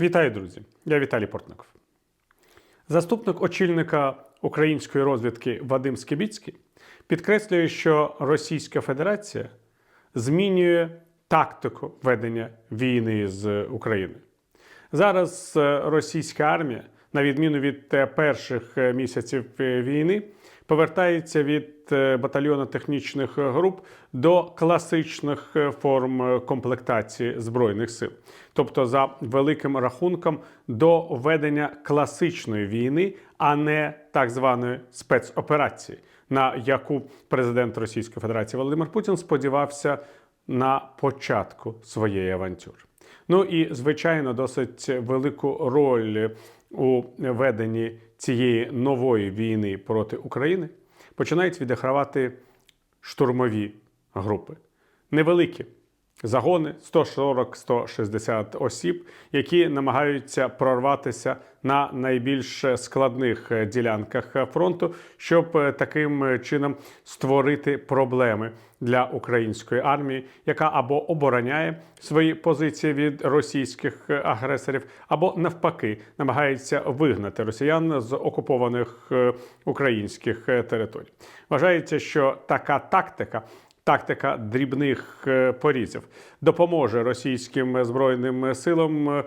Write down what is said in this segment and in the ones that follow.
Вітаю, друзі! Я Віталій Портников. Заступник очільника української розвідки Вадим Скибіцький підкреслює, що Російська Федерація змінює тактику ведення війни з Україною. Зараз е, російська армія, на відміну від е, перших е, місяців війни, повертається від е, батальйону технічних груп до класичних е, форм е, комплектації збройних сил, тобто за великим рахунком до ведення класичної війни, а не так званої спецоперації, на яку президент Російської Федерації Володимир Путін сподівався на початку своєї авантюри. Ну і звичайно, досить велику роль у веденні цієї нової війни проти України починають відігравати штурмові групи. Невеликі загони 140-160 осіб, які намагаються прорватися на найбільш складних ділянках фронту, щоб таким чином створити проблеми для української армії, яка або обороняє свої позиції від російських агресорів, або навпаки намагається вигнати росіян з окупованих е, українських е, територій. Вважається, що така тактика. Тактика дрібних е, порізів. Допоможе російським збройним силам е,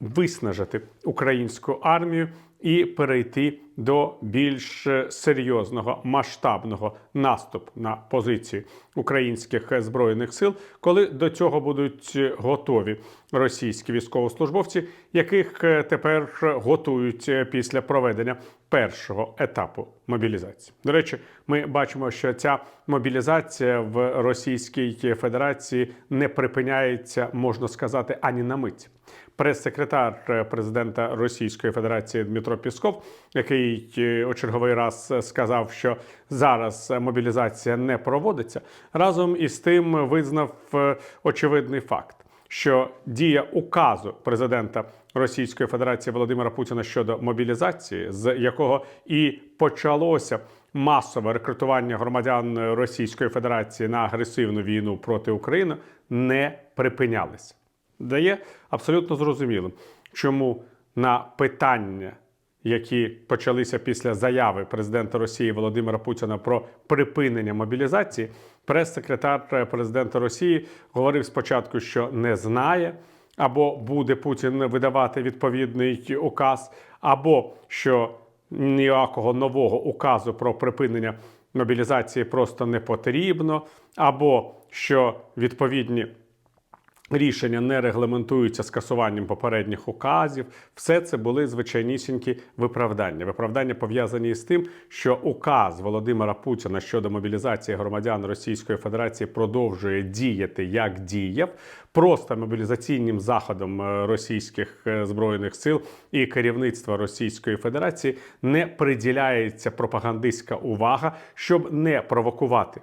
виснажити українську армію і перейти до більш серйозного масштабного наступу на позиції українських збройних сил, коли до цього будуть готові російські військовослужбовці, яких тепер готують після проведення першого етапу мобілізації. До речі, ми бачимо, що ця мобілізація в Російській Федерації не припиняється, можна сказати, ані на мить. Прес-секретар президента Російської Федерації Дмитро Пісков, який е, у черговий раз сказав, що зараз мобілізація не проводиться, разом із тим визнав е, очевидний факт, що дія указу президента Російської Федерації Володимира Путіна щодо мобілізації, з якого і почалося масове рекрутування громадян Російської Федерації на агресивну війну проти України, не припинялися. Дає абсолютно зрозумілим, чому на питання, які почалися після заяви президента Росії Володимира Путіна про припинення мобілізації, прес-секретар президента Росії говорив спочатку, що не знає. Або буде Путін видавати відповідний указ, або що ніякого нового указу про припинення мобілізації просто не потрібно, або що відповідні Рішення не регламентуються скасуванням попередніх указів. Все це були звичайнісінькі виправдання. Виправдання пов'язані з тим, що указ Володимира Путіна щодо мобілізації громадян Російської Федерації продовжує діяти як діяв. Просто мобілізаційним заходом е, російських е, збройних сил і керівництва Російської Федерації не приділяється пропагандистська увага, щоб не провокувати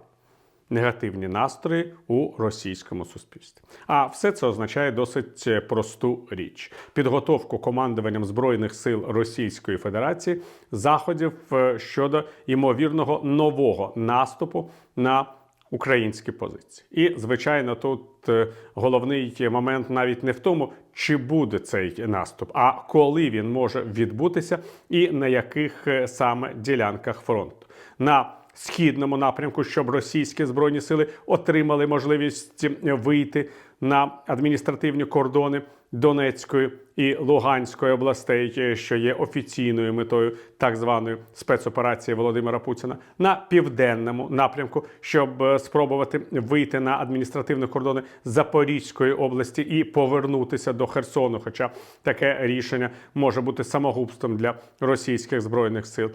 негативні настрої у російському суспільстві. А все це означає досить просту річ: підготовку командуванням збройних сил Російської Федерації заходів е, щодо ймовірного нового наступу на Українські позиції, і звичайно, тут е, головний момент навіть не в тому, чи буде цей наступ, а коли він може відбутися, і на яких е, саме ділянках фронту. На східному напрямку, щоб російські збройні сили отримали можливість вийти на адміністративні кордони Донецької і Луганської областей, що є офіційною метою так званої спецоперації Володимира Путіна, на південному напрямку, щоб е, спробувати вийти на адміністративні кордони Запорізької області і повернутися до Херсону. Хоча таке рішення може бути самогубством для російських збройних сил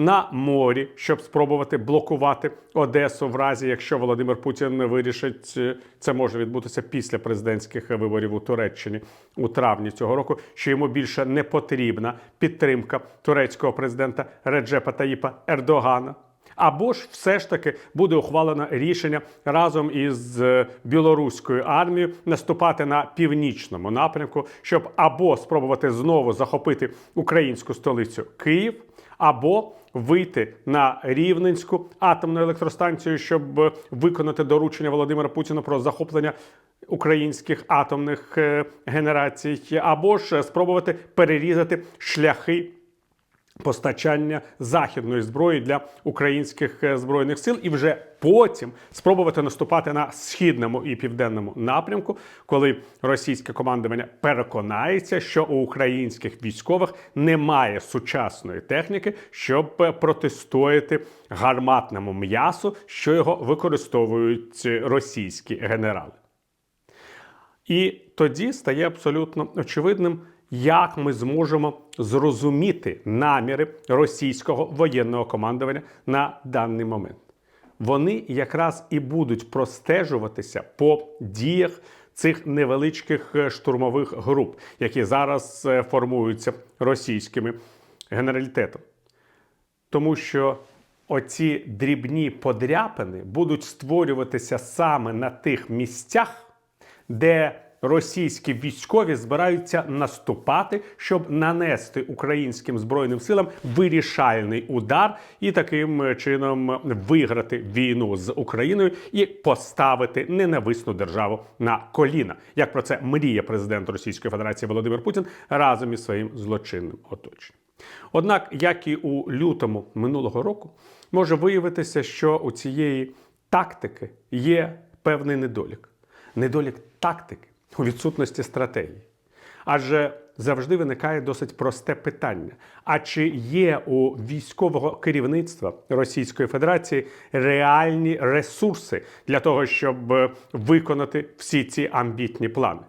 на морі, щоб спробувати блокувати Одесу, в разі якщо Володимир Путін не вирішить, е, це може відбутися після президентських виборів у Туреччині у травні цього року. Що йому більше не потрібна підтримка турецького президента Реджепа Таїпа Ердогана. Або ж все ж таки буде ухвалено рішення разом із е, білоруською армією наступати на північному напрямку, щоб або спробувати знову захопити українську столицю Київ, або вийти на Рівненську атомну електростанцію, щоб виконати доручення Володимира Путіна про захоплення українських атомних е, генерацій, або ж спробувати перерізати шляхи постачання західної зброї для українських е, збройних сил, і вже потім спробувати наступати на східному і південному напрямку, коли російське командування переконається, що у українських військових немає сучасної техніки, щоб е, протистояти гарматному м'ясу, що його використовують російські генерали. І тоді стає абсолютно очевидним, як ми зможемо зрозуміти наміри російського воєнного командування на даний момент. Вони якраз і будуть простежуватися по діях цих невеличких е, штурмових груп, які зараз е, формуються російськими генералітетом. Тому що оці дрібні подряпини будуть створюватися саме на тих місцях, де російські військові збираються наступати, щоб нанести українським збройним силам вирішальний удар і таким чином виграти війну з Україною і поставити ненависну державу на коліна. Як про це мріє президент Російської Федерації Володимир Путін разом із своїм злочинним оточенням. Однак, як і у лютому минулого року, може виявитися, що у цієї тактики є певний недолік. Недолік тактики у відсутності стратегії. Адже завжди виникає досить просте питання: а чи є у військового керівництва Російської Федерації реальні ресурси для того, щоб е, виконати всі ці амбітні плани?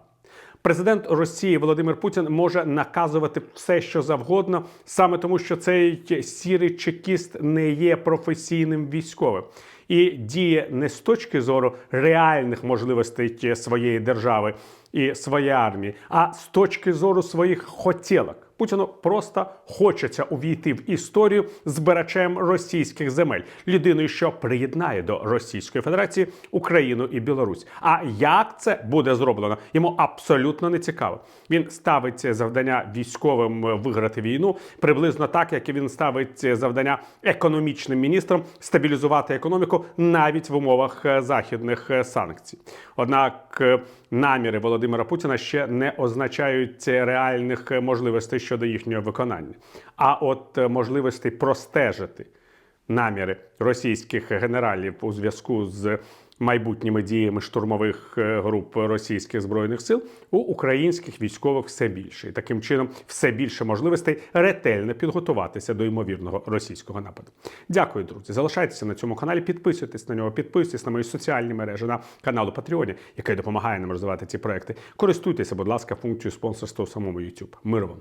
Президент Росії Володимир Путін може наказувати все, що завгодно, саме тому, що цей сірий чекіст не є професійним військовим і діє не з точки зору реальних можливостей своєї держави і своєї армії, а з точки зору своїх хотілок. Путіну просто хочеться увійти в історію збирачем російських земель, людиною, що приєднає до Російської Федерації Україну і Білорусь. А як це буде зроблено, йому абсолютно не цікаво. Він ставить завдання військовим виграти війну приблизно так, як і він ставить завдання економічним міністрам стабілізувати економіку навіть в умовах західних санкцій. Однак е, наміри Володимира Путіна ще не означають реальних можливостей щодо їхнього виконання. А от е, можливостей простежити наміри російських генералів у зв'язку з майбутніми діями штурмових е, груп російських збройних сил у українських військових все більше, і таким чином все більше можливостей ретельно підготуватися до ймовірного російського нападу. Дякую, друзі. Залишайтеся на цьому каналі, підписуйтесь на нього, підписуйтесь на мої соціальні мережі на каналу Патреоні, який допомагає нам розвивати ці проекти. Користуйтеся, будь ласка, функцією спонсорства у самому YouTube. Миру вам!